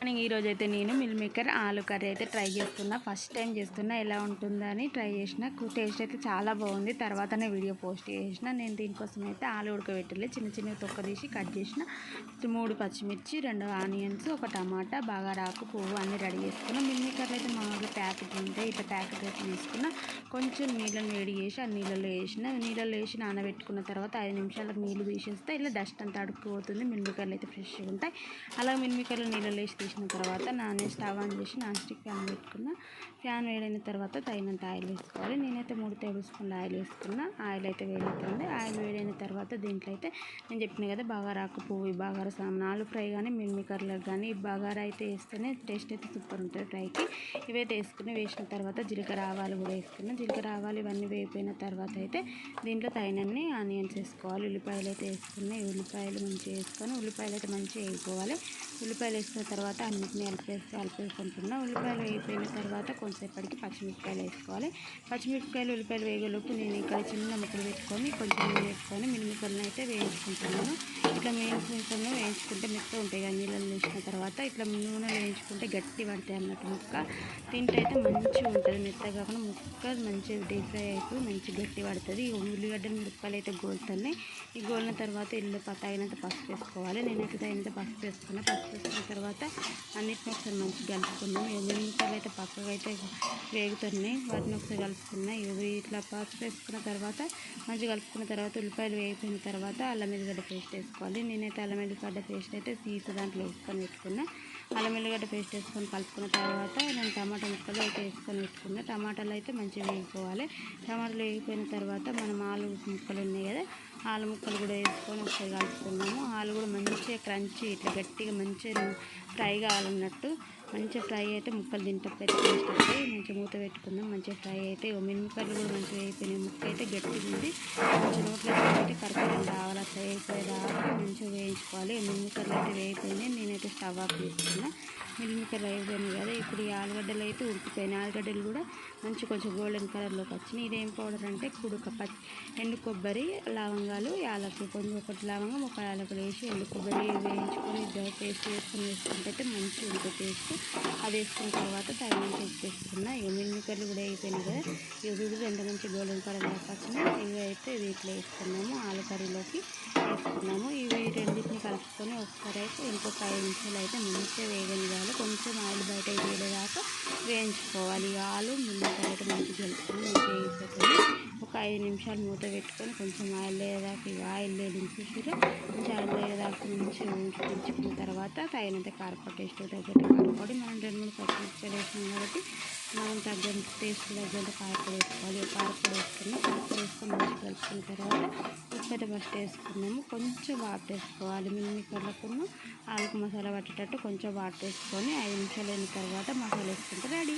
Morning ఈరోజు అయితే నేను మిల్ మేకర్ ఆలు కర్రీ అయితే ట్రై చేస్తున్నా. ఫస్ట్ టైం చేస్తున్నా. ఎలా ఉంటుందని ట్రై చేసిన. టేస్ట్ అయితే చాలా బాగుంది. తర్వాతనే వీడియో పోస్ట్ చేసిన. నేను దీనికోసం అయితే ఆలు ఉడకబెట్టలే. చిన్న చిన్న తొక్క తీసి కట్ చేసిన. మూడు పచ్చిమిర్చి రెండు ఆనియన్స్ ఒక టమాటా బాగా రాకు పువ్వు అన్నీ రెడీ చేసుకున్నాను మిల్ మేకర్లు అయితే మామూలుగా ప్యాకెట్ ఇట్లా ప్యాకెట్ అయితే తీసుకున్న. కొంచెం నీళ్ళని వేడి చేసి ఆ నీళ్ళలో వేసిన నీళ్ళలో వేసి నానబెట్టుకున్న తర్వాత ఐదు నిమిషాలకు నీళ్ళు తీసేస్తే ఇలా డస్ట్ అంతా అడుక్కుపోతుంది. మిల్ అయితే ఫ్రెష్గా ఉంటాయి. అలాగే మిల్ నీళ్ళలో వేసి తీసిన తర్వాత నానే స్టవ్ ఆన్ చేసి నాన్ స్టిక్ ఫ్యాన్ పెట్టుకున్న. ఫ్యాన్ వేడైన తర్వాత తగినంత ఆయిల్ వేసుకోవాలి. నేనైతే మూడు టేబుల్ స్పూన్ల ఆయిల్ వేసుకున్న. ఆయిల్ అయితే వేడవుతుంది ఆయిల్ వేడైన తర్వాత దీంట్లో అయితే నేను చెప్పిన కదా బగారాకు పువ్వు ఈ బగారా సామాన్ ఆలు ఫ్రై కానీ మిల్మికర్లకు కానీ ఈ బగారా అయితే వేస్తేనే టేస్ట్ అయితే సూపర్ ఉంటుంది ఫ్రైకి. ఇవైతే వేసుకుని వేసిన తర్వాత తర్వాత జీలకర్ర ఆవాలు కూడా వేసుకున్నాం. జీలకర్ర ఆవాలు ఇవన్నీ వేగిపోయిన తర్వాత అయితే దీంట్లో తగినన్ని ఆనియన్స్ వేసుకోవాలి. ఉల్లిపాయలు అయితే వేసుకున్నాయి ఉల్లిపాయలు మంచిగా వేసుకొని ఉల్లిపాయలు అయితే మంచిగా వేసుకోవాలి ఉల్లిపాయలు వేసుకున్న తర్వాత అన్నింటిని అలిపేసి కలిపేసుకుంటున్నా. ఉల్లిపాయలు వేగిపోయిన తర్వాత కొంతసేపటికి పచ్చిమిరపకాయలు వేసుకోవాలి. పచ్చిమిరపకాయలు ఉల్లిపాయలు వేగలోపు నేను ఇక్కడ చిన్న ముక్కలు పెట్టుకొని కొంచెం నూనె వేసుకొని మినిమికలను అయితే వేయించుకుంటున్నాను. ఇట్లా మినిమికలను వేయించుకుంటే మెత్తగా ఉంటాయి కదా నీళ్ళలో వేసిన తర్వాత ఇట్లా నూనె వేయించుకుంటే గట్టి పడతాయి అన్నట్టు ముక్క. తింటే అయితే మంచి ఉంటుంది మెత్తగా కాకుండా ముక్క మంచిగా డీప్ ఫ్రై అయిపోయి మంచి గట్టి పడుతుంది. ఈ ఉల్లిగడ్డలు ముక్కలు అయితే గోలుతున్నాయి. ఈ గోలిన తర్వాత ఇల్లు తగినంత పసుపు వేసుకోవాలి. నేనైతే తగినంత పసుపు వేసుకున్నా. పసుపు వేసుకున్న తర్వాత అన్నిటిని ఒకసారి మంచిగా కలుపుకున్నాం మిరపకాయలు అయితే పక్కగా అయితే వేగుతున్నాయి. వాటిని ఒకసారి కలుపుకున్నాయి ఇవి ఇట్లా పసుపు వేసుకున్న తర్వాత మంచిగా కలుపుకున్న తర్వాత ఉల్లిపాయలు వేగిపోయిన తర్వాత అల్లం ఎల్లిగడ్డ పేస్ట్ వేసుకోవాలి. నేనైతే అల్లం ఎల్లిగడ్డ పేస్ట్ అయితే తీసి దాంట్లో వేసుకొని పెట్టుకున్నా. అల్లం ఎల్లిగడ్డ పేస్ట్ వేసుకొని కలుపుకున్న తర్వాత నేను టమాటా ముక్కలు అయితే వేసుకొని పెట్టుకున్నా. టమాటాలు అయితే మంచిగా వేగిపోవాలి. టమాటాలు వేగిపోయిన తర్వాత మనం ఆలు ముక్కలు ఉన్నాయి కదా ఆలు ముక్కలు కూడా వేసుకొని ఒకసారి కలుపుకున్నాము ఆలు కూడా మంచిగా క్రంచి ఇట్లా గట్టిగా మంచిగా ఫ్రై కావాలన్నట్టు మంచిగా ఫ్రై అయితే ముక్కలు తింటే అయితే మంచిగా మూత పెట్టుకుందాం. మంచిగా ఫ్రై అయితే మిరపకాయలు కూడా మంచిగా అయిపోయినాయి. ముక్క అయితే గట్టిగా ఉంది. మంచి నోట్లో అయితే కరెక్ట్గా రావాలి. అట్లా రావాలి మంచిగా వేయించుకోవాలి. మిరపకాయలు అయితే వేయిపోయినాయి నేనైతే స్టవ్ ఆఫ్ చేసుకున్నాను మిరపకాయలు అయిపోయినాయి కదా ఇప్పుడు ఈ ఆలుగడ్డలు అయితే ఉడికిపోయినాయి. ఆలుగడ్డలు కూడా మంచి కొంచెం గోల్డెన్ కలర్లోకి వచ్చినాయి. ఇదేం పౌడర్ అంటే కుడుక పచ్చి ఎండు కొబ్బరి లవంగాలు యాలకులు. కొంచెం ఒకటి లవంగం ఒక యాలకులు వేసి ఎండు కొబ్బరి వేయించుకొని పేస్ట్ వేసుకొని వేసుకుంటే మంచి మంచిగా ఉంటుంది టేస్ట్. అది వేసుకున్న తర్వాత తగినంత ఉప్పు వేసుకున్నా. ఇక మిరపకాయలు కూడా అయిపోయినాయి కదా. ఇవి కూడా ఎంత మంచి గోల్డెన్ కలర్లోకి వచ్చినాయి. ఇవి అయితే వీటిలో వేసుకున్నాము. ఆలు కర్రీలోకి వేసుకున్నాము. ఇవి అయితే ఇంకొక ఐదు నిమిషాలు అయితే మంచిగా వేగనివ్వాలి కొంచెం ఆయిల్ బయట వేయలేదాకా వేయించుకోవాలి. ఇక ఆలు మిరపకాయలు అయితే మంచిగా కలుపుకొని మంచిగా వేసుకొని ఒక ఐదు నిమిషాలు మూత పెట్టుకొని కొంచెం ఆయిల్ లేదాకా ఇక ఆయిల్ లేదు చూసారు కొంచెం ఆయిల్ లేదాకా మంచిగా ఉంచుకున్న తర్వాత తగినంత కారపొడి టేస్ట్ తగ్గట్టు కారపొడి మనం రెండు మూడు పచ్చిమిరపకాయలు వేసినాం కాబట్టి మనం తగ్గ టేస్ట్ తగ్గంత కారపొడి వేసుకోవాలి. కారపొడి వేసుకున్నాం కారపొడి వేసుకొని మంచిగా కలుపుకున్న తర్వాత ఉప్పు బట్ట వేసుకున్నాము. కొంచెం వాటర్ వేసుకోవాలి. మిల్లికర్లకున్న ఆలుకు మసాలా పట్టేటట్టు కొంచెం వాటర్ వేసుకొని ఐదు నిమిషాలు అయిన తర్వాత మసాలా వేసుకుంటే రెడీ.